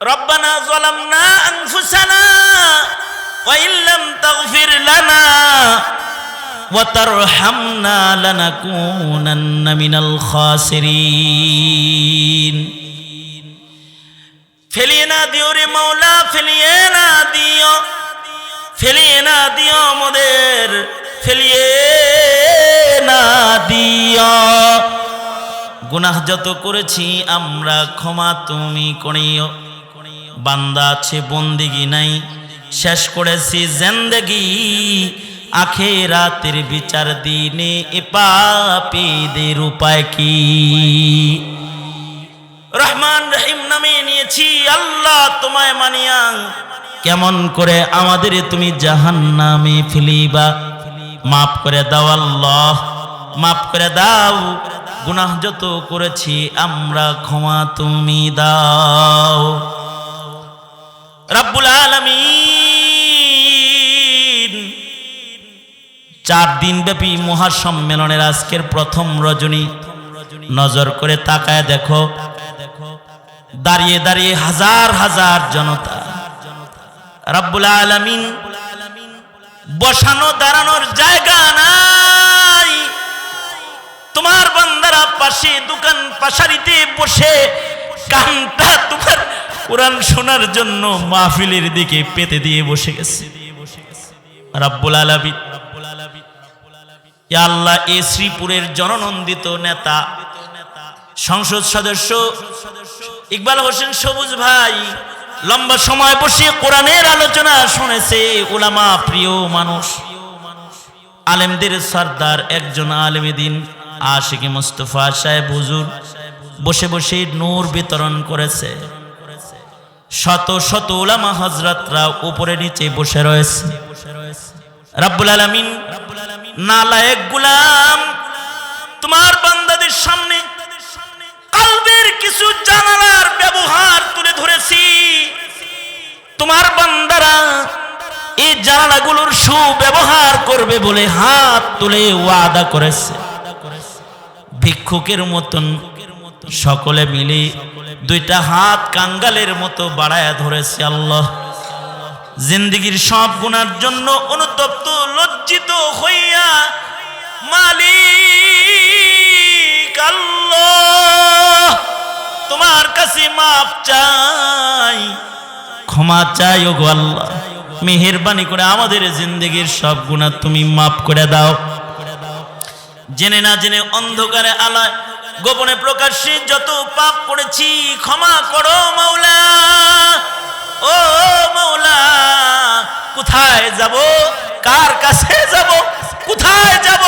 রব্বানা জলামনা আনফুসানা ওয়া ইল্লাম তাগফির লানা ওয়া তারহামনা লানাকুনান্না মিনাল খাসিরিন। ফেলিয়ে না দিও রে মাওলা, ফেলিয়ে না দিও, ফেলিয়ে না দিও আমাদের, ফেলিয়ে না দিও। গুনাহ যত করেছি, আমরা ক্ষমা তুমি করিও। বান্দা আছে, বন্দিগি নাই। শেষ করেছি জেন্দেগি। আখে রাতের বিচার দিনে এ পাপীদের উপায় কি? রহমান রহিম নামে নিয়েছি, আল্লাহ তোমায় মানিয়া। কেমন করে আমাদের তুমি জাহান নামে ফেলিবা? মাফ করে দাও আল্লাহ, মাফ করে দাও। গুনাহ যত করেছি, আমরা ক্ষমা তুমি দাও। রাব্বুল আলামিন। চার দিন ব্যাপী মহাসম্মেলনের আজকের প্রথম রজনী। নজর করে তাকায় দেখো। দাঁড়িয়ে দাঁড়িয়ে হাজার হাজার জনতা। রাব্বুল আলামিন বসানো দাঁড়ানোর জায়গা নাই। তোমার বান্দারা পাশে দোকান পাশারিতে বসে কানটা তোমার কোরআন শোনার জন্য মাহফিলের দিকে পেতে দিয়ে বসে গেছে। রাব্বুল ইয়া আল্লাহ, এ শ্রীপুরের জননন্দিত নেতা, সংসদ সদস্য ইকবাল হোসেন সবুজ ভাই লম্বা সময় বসে কোরআনের আলোচনা শুনেছে ওলামা প্রিয় মানুষ। আলেমদের সর্দার একজন আলেমেদিন আশিকি মুস্তফা সাহেব হুজুর। বসে বসে নূর বিতরণ করেছে। শত শত ওলামা হজরতরা উপরে নিচে বসে রয়েছে। রাব্বুল আলামিন নালায়েক গুলাম তোমার বান্দাদের সামনে কালবের কিছু জানালার ব্যবহার তুলে ধরেছি। তোমার বান্দারা এই জানালাগুলোর সুব্যবহার করবে বলে হাত তুলে ওয়াদা করেছে। ভিক্ষুকের মতন সকলে মিলে দুইটা হাত কাঙ্গালের মতো বাড়ায়া ধরেছে আল্লাহ। জিন্দিগির সব গুণার জন্য অনুতপ্ত, লজ্জিত হইয়া মালিক আল্লাহ, তোমার কাছে মাপ চাই, ক্ষমা চাই ও আল্লাহ। মেহেরবানি করে আমাদের জিন্দগির সব গুণা তুমি মাফ করে দাও। জেনে না জেনে অন্ধকারে আলায় গোপনে প্রকাশ্যে যত পাপ করেছি, ক্ষমা করো মাওলা। ও মৌলা কোথায় যাব? কার কাছে যাব? কোথায় যাব?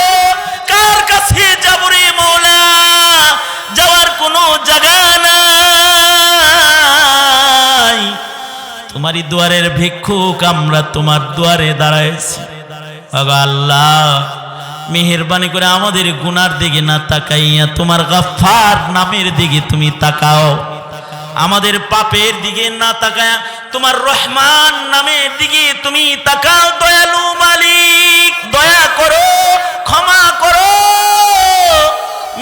কার কাছে যাব রে মৌলা যাওয়ার কোনো জায়গা নাই। তোমারই দুয়ারের ভিক্ষুক, আমরা তোমার দুয়ারে দাঁড়াইছি। আল্লাহ মেহেরবানি করে আমাদের গুনার দিকে না তাকাইয়া, তোমার গাফার নামের দিকে তুমি তাকাও। আমাদের পাপের দিকে না তাকায়া, তোমার রহমান নামের দিকে তুমি তাকাও। দয়ালু মালিক, দয়া করো, ক্ষমা করো।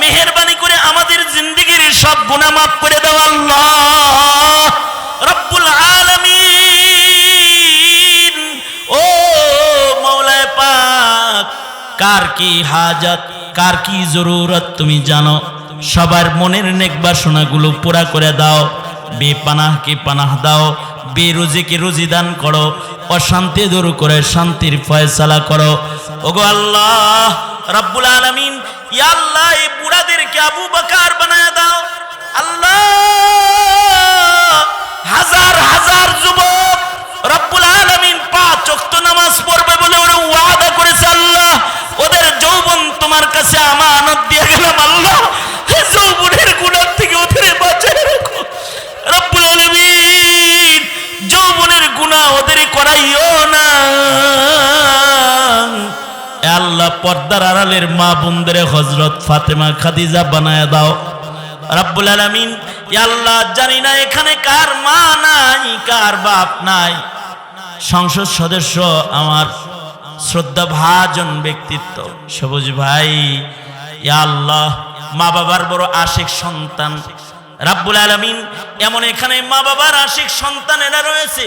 মেহেরবানি করে আমাদের জিন্দগির সব গুনাহ মাফ করে দাও আল্লাহ। রব্বুল আলামিন কার কি হাজাত, কার কি জরুরত তুমি জানো? সবার মনের নেক বাসনাগুলো পুরা করে দাও। বেপানাহকে পানাহ দাও বেরুজিকে রুজি দান করো, অশান্তি দূর করে শান্তির ফয়সালা করো। ওগো আল্লাহ, রব্বুল আলামিন, ইয়া আল্লাহ, এই বুড়াদেরকে আবু বকর বানায় দাও। পর্দার আড়ালের মা বোনদের হজরত ফাতেমা খাদিজা বানায় দাও। রাব্বুল আলামিন আল্লাহ, জানি না এখানে কার মা নাই, কার বাপ নাই। সংসদ সদস্য আমার শ্রদ্ধা ভাজন ব্যক্তিত্ব, সবুজ ভাই আল্লাহ মা বাবার বড় আশিক সন্তান। রাব্বুল আলামিন, এমন এখানে মা বাবার আশিক সন্তানেরা রয়েছে,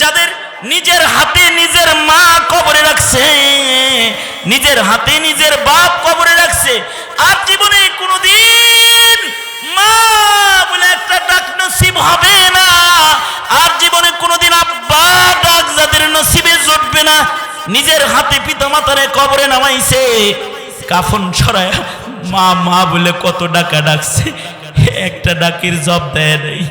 যাদের নিজের হাতে নিজের মা কবরে রাখছে। নিজের হাতে নিজের বাপ কবরে রাখছে। আর জীবনে কোনোদিন মা বলে একটা ডাক নসিব হবে না। আর জীবনে কোনোদিন আব্বা ডাক যাদের নসিবে জুটবে না। নিজের হাতে পিতা মাতারে কবরে নামাইছে। কাফন ছড়ায় মা মা বলে কত ডাকা ডাকছে। একটা ডাকির জব দেয় নেই।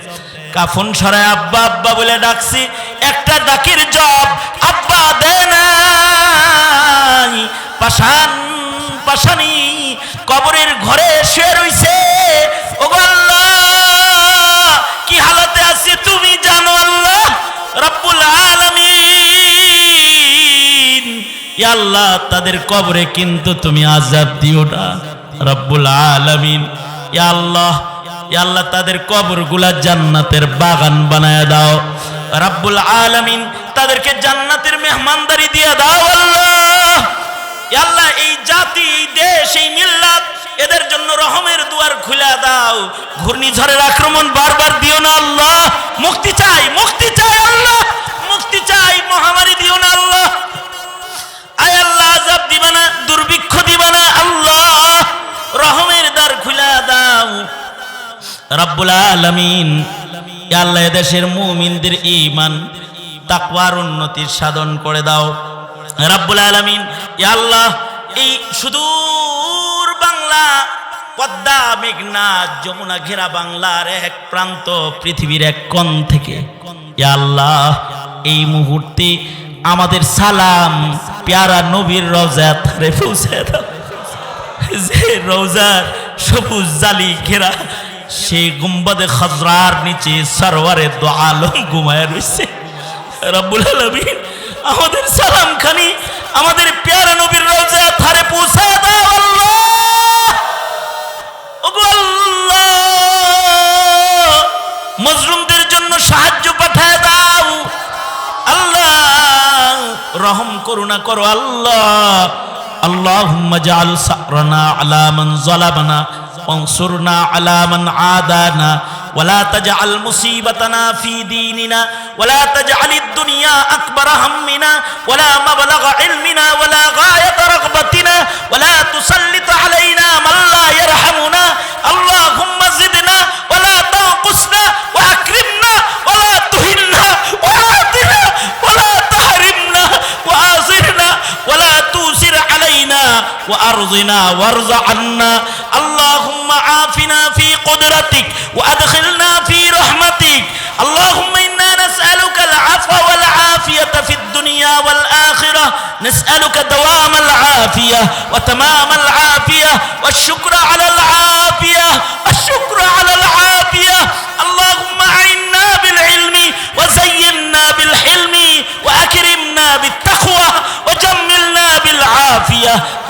কাফন ছড়ায় আব্বা আব্বা বলে ডাকছি, একটা ডাকির জব আব্বা দেয় নাই। পাশান পাশানি কবরের ঘরে শুয়ে রইছে। ওগো আল্লাহ, কি হালতে আছে তুমি জানো রব্বুল আলামিন। আল্লাহ, তাদের কবরে কিন্তু তুমি আজাব দিও না। রব্বুল আলামিন। আল্লাহ আল্লাহ, তাদের কবরগুলা জান্নাতের বাগান বানায় দাও। রব্বুল আলামিন, তাদেরকে জান্নাতের মেহমানদারি দিয়ে দাও আল্লাহ। এই জাতি এই দেশ, এই মিল্লাত, এদের জন্য রহমের দুয়ার খুলে দাও। ঘূর্ণিঝড়ের আক্রমণ বারবার দিও না আল্লাহ। মুক্তি চাই মুক্তি চাই আল্লাহ। মুক্তি চাই, মহামারী দিও না আল্লাহ আয় আল্লাহ আজাব দিবা না দুর্ভিক্ষ দিবা না আল্লাহ রহমের দ্বার খুলে দাও রাব্বুল আলামিন। আল্লাহ এদেশের মুমিনদের ঈমান, তাকওয়ার উন্নতির সাধন করে দাও। রাব্বুল আলামিন আল্লাহ এই সুদূর বাংলা, পদ্মা, মেঘনা, যমুনা ঘেরা বাংলার এক প্রান্ত, পৃথিবীর এক কোণ থেকে। আল্লাহ এই মুহূর্তে আমাদের সালাম, পেয়ারা নবীর রওজা থারে পৌঁছে দাও। যে রোজার সবুজ জালি ঘেরা সেই গুম্বাদে খজরার নিচে সারোয়ারে দো আলম ঘুমায় রয়েছে রব্বুল আলমিন আমাদের সালাম খানি, আমাদের প্যার নবীর রোজা থারে পৌঁছায় দাও মজরুমদের জন্য সাহায্য পাঠায় দাও। আল্লাহ, রহম করুণা করো আল্লাহ। আল্লাহ জাল সারনা আলা মান জালাবানা وانصرنا على من عادانا ولا تجعل مصيبتنا في ديننا ولا تجعل الدنيا أكبر همنا ولا مبلغ علمنا ولا غاية رغبتنا ولا تسلط علينا من لا يرحمنا اللهم زدنا ولا تنقصنا وأكرمنا ولا تهنا وآتنا ولا تحرمنا وآصرنا ولا توسر علينا وأرضنا وارض عنا اللهم عافنا في قدرتك وأدخلنا في رحمتك. اللهم إنا نسألك العفو والعافية في الدنيا والآخرة. نسألك دوام العافية وتمام العافية والشكر على العافية.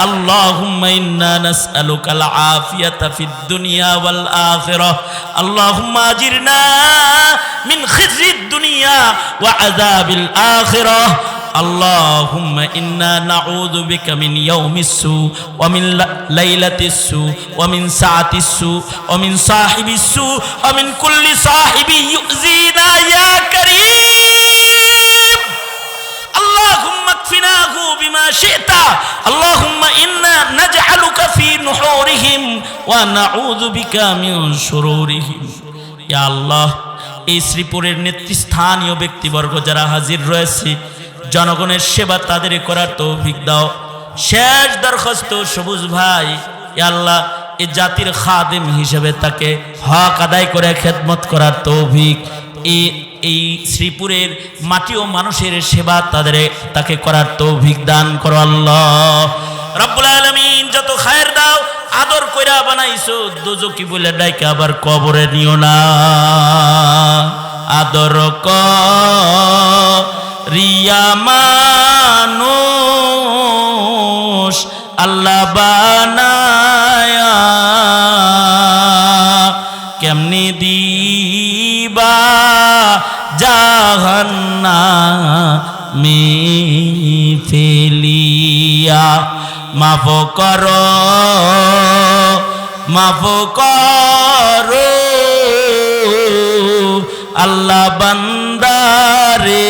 اللهم إنا نسألك العافية في الدنيا والآخرة. اللهم أجرنا من خزي الدنيا وعذاب الآخرة. اللهم إنا نعوذ بك من يوم السوء ومن ليلة السوء ومن ساعة السوء ومن صاحب السوء ومن كل صاحب يؤذينا يا كريم. আল্লাহ, এই শ্রীপুরের নেতৃস্থানীয় ব্যক্তিবর্গ যারা হাজির রয়েছে, জনগণের সেবা তাদের করার তৌফিক দাও। শেষ দরখাস্ত সবুজ ভাই আল্লাহ, এ জাতির খাদিম হিসেবে তাকে হক আদায় করে খেদমত করার তৌফিক। এই এই শ্রীপুরের মাটি ও মানুষের সেবা তাদের তাকে করার তৌভিক দান করো আল্লাহ। রব্বুল আলমিন, যত খায়ের দাও আদর কইরা বানাইছো, দুজকি বলে ডাইকে আবার কবরে নিও না। আদর ক, রিয়া মানুষ, আল্লাহ বানায়া, কেমনি দিবা জাহান্না মে ফেলিয়া মাফ কর মাফ কর। আল্লাহ বান্দারে,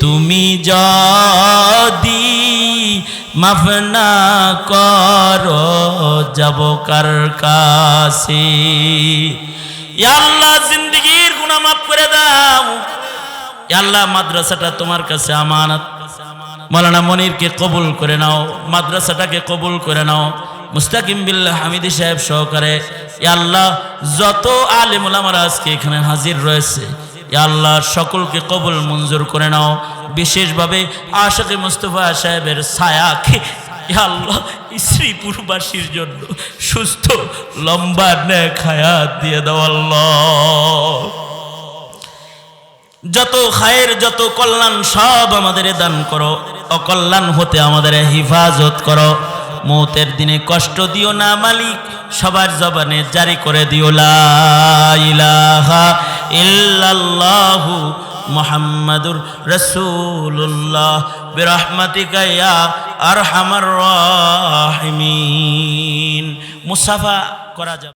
তুমি যদি মাফ না কর, যাব কার কাছে? আল্লাহ, জিন্দগির গুণা মাফ করে দাও। আল্লাহ, মাদ্রাসাটা তোমার কাছে আমানত। মৌলানা মনিরকে কবুল করে নাও, মাদ্রাসাটাকে কবুল করে নাও, মুস্তাকিম বিল্লাহ হামিদি সাহেব সহকারে। আল্লাহ, যত আলেম ওলামারা আজকে এখানে হাজির রয়েছে আল্লাহ সকলকে কবুল মঞ্জুর করে নাও। বিশেষভাবে আশাকে মুস্তফা সাহেবের ছায়াকে আল্লাহ শ্রীপুরবাসীর জন্য সুস্থ, লম্বা নেক হায়াত দিয়ে দাও আল্লাহ। যত খায়ের, যত কল্যাণ সব আমাদের দান করো। অকল্যাণ হতে আমাদের হিফাজত করো। মৌতের দিনে কষ্ট দিও না মালিক, সবার জবানে জারি করে দিও লা ইলাহা ইল্লাল্লাহু মুহাম্মাদুর রাসূলুল্লাহ বিরহমাতিকা ইয়া আরহামার রাহিমিন। মুসাফা করা যাবে।